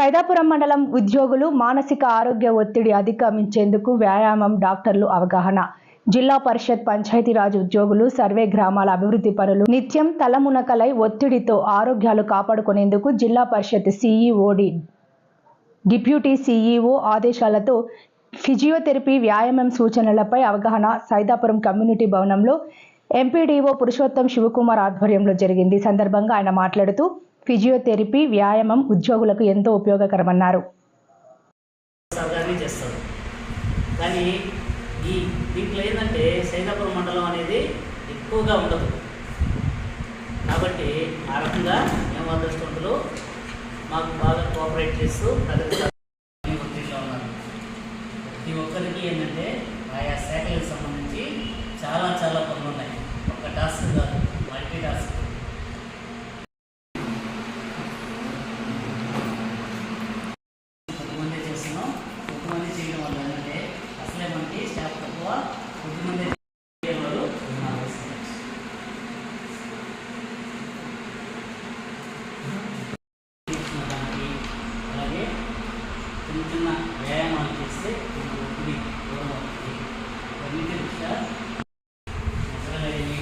సైదాపురం మండలం ఉద్యోగులు మానసిక ఆరోగ్య ఒత్తిడి అధిగమించేందుకు వ్యాయామం డాక్టర్లు అవగాహన. జిల్లా పరిషత్ పంచాయతీరాజ్ ఉద్యోగులు సర్వే గ్రామాల అభివృద్ధి పనులు నిత్యం తలమునకలై ఒత్తిడితో ఆరోగ్యాలు కాపాడుకునేందుకు జిల్లా పరిషత్ సిఈఓడి డిప్యూటీ సీఈఓ ఆదేశాలతో ఫిజియోథెరపీ వ్యాయామం సూచనలపై అవగాహన సైదాపురం కమ్యూనిటీ భవనంలో ఎంపీడీఓ పురుషోత్తం శివకుమార్ ఆధ్వర్యంలో జరిగింది. సందర్భంగా ఆయన మాట్లాడుతూ ఫిజియోథెరపీ వ్యాయామం ఉద్యోగులకు ఎంతో ఉపయోగకరమన్నారు. కానీ ఈ దీంట్లో ఏంటంటే సైదాపురం మండలం అనేది ఎక్కువగా ఉండదు. కాబట్టి ఆ రకంగా మేము అదృష్టవంతులు. మాకు బాగా కోఆపరేట్ చేస్తూ ప్రగతిగా ఒత్తిడిలో ఉన్నారు. ప్రతి ఒక్కరికి ఏంటంటే ఆయా శాఖలకు సంబంధించి చాలా చాలా పనులు ఉన్నాయి. ఒక టాస్క్ కాదు మల్టీ టాస్క్ కొద్దిమంది చేస్తున్నాం కొద్దిమంది చేయడం వల్ల ఏంటంటే అసలే మనకి స్టాఫ్ తక్కువ కొద్దిమంది చేయడం ఉన్నారు దానికి అలాగే చిన్న చిన్న వ్యాయామాలు చేస్తే కొంచెం ఒత్తిడి దూరం అవుతుంది అన్నిటి దృష్ట్యా మొదలైనవి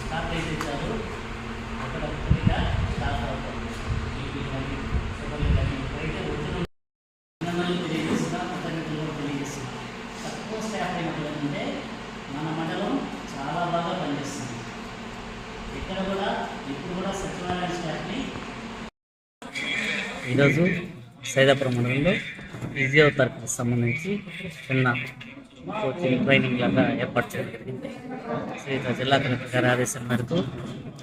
స్టార్ట్ అయితే చాలు అక్కడ ఒత్తిడిగా స్టార్ట్ అవుతుంది బీపీ కానీ షుగర్లు కానీ ఎప్పుడైతే ఒత్తిడి అన్నదానం తెలియజేస్తున్నా కృతజ్ఞతలు కూడా తెలియజేస్తున్నా తక్కువ స్టాఫ్ అయినప్పుడు ఏంటంటే మన మండలం చాలా బాగా పనిచేస్తుంది ఇక్కడ కూడా ఇప్పుడు కూడా సచివాలయం స్టాఫ్ని ఈరోజు సైదాపురం మండలంలో ఫిజియోథెరపీకి సంబంధించి చిన్న కోచింగ్ ట్రైనింగ్ లాగా ఏర్పాటు చేయడం జరిగింది. శ్రీత జిల్లా కలెక్టర్ గారి ఆదేశం మేరకు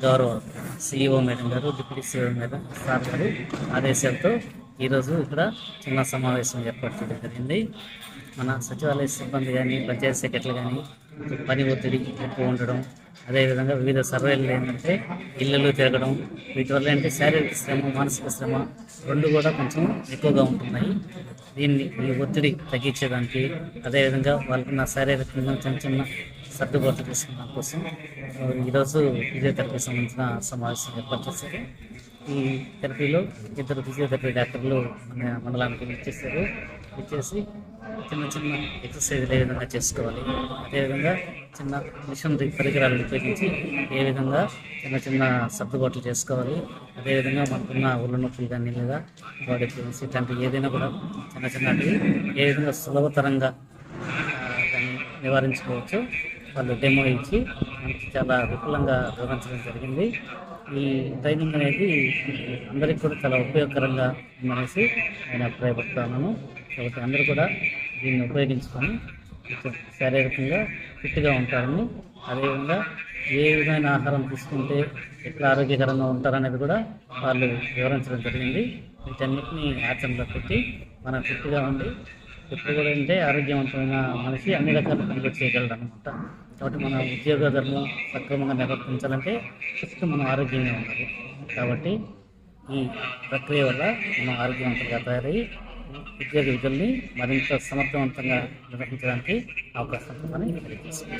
గౌరవ సిఇఓ మేడం గారు డిప్యూటీ సిఇఓ మేడం సార్ గారు ఆదేశాలతో ఈరోజు ఇక్కడ చిన్న సమావేశం ఏర్పాటు చేయడం జరిగింది. మన సచివాలయ సిబ్బంది కానీ పంచాయతీ సెక్రటరీ కానీ పని ఒత్తిడి ఎక్కువ ఉండడం అదేవిధంగా వివిధ సర్వేలు ఏంటంటే ఇళ్ళలు తిరగడం వీటి వల్ల ఏంటంటే శారీరక శ్రమ మానసిక శ్రమ రెండు కూడా కొంచెం ఎక్కువగా ఉంటున్నాయి. దీన్ని ఈ ఒత్తిడి తగ్గించేదానికి అదేవిధంగా వాళ్ళకున్న శారీరకంగా చిన్న చిన్న సర్దుబాటు తీసుకున్న కోసం ఈరోజు ఫిజియోథెరపీకి సంబంధించిన సమావేశం ఏర్పాటు చేశారు. ఈ థెరపీలో ఇద్దరు ఫిజియోథెరపీ డాక్టర్లు మన మండలానికి ఇచ్చేసారు ఇచ్చేసి చిన్న చిన్న ఎక్సర్సైజ్లు ఏ విధంగా చేసుకోవాలి? అదేవిధంగా చిన్న మిషన్ పరికరాలను ఉపయోగించి ఏ విధంగా చిన్న చిన్న సర్దుబాట్లు చేసుకోవాలి? అదేవిధంగా మనకున్న ఒళ్ళు నొప్పులు కానీ లేదా బాడీ పెయిన్స్ ఇట్లాంటివి ఏదైనా కూడా చిన్న చిన్నవి ఏ విధంగా సులభతరంగా దాన్ని నివారించుకోవచ్చు. వాళ్ళు డెమో ఇచ్చి మనకి చాలా విపులంగా వివరించడం జరిగింది. ఈ ట్రైనింగ్ అనేది అందరికీ కూడా చాలా ఉపయోగకరంగా ఉందనేసి నేను అభిప్రాయపడుతున్నాను. కాబట్టి అందరూ కూడా దీన్ని ఉపయోగించుకొని శారీరకంగా ఫిట్గా ఉంటారని అదేవిధంగా ఏ విధమైన ఆహారం తీసుకుంటే ఎట్లా ఆరోగ్యకరంగా ఉంటారనేది కూడా వాళ్ళు వివరించడం జరిగింది. వీటన్నిటిని ఆచరణలో పెట్టి మనం ఫిట్గా ఉండి ఎప్పుడు కూడా అంటే ఆరోగ్యవంతమైన మనిషి అన్ని రకాల పనులు చేయగలడు అనమాట కాబట్టి మన ఉద్యోగ ధర్మం సక్రమంగా నిర్వర్తించాలంటే ఫస్ట్ మనం ఆరోగ్యంగా ఉండాలి. కాబట్టి ఈ ప్రక్రియ వల్ల మనం ఆరోగ్యవంతంగా తయారై ఉద్యోగ విధుల్ని మరింత సమర్థవంతంగా నిర్వహించడానికి అవకాశం ఉంటుందని తెలియజేస్తుంది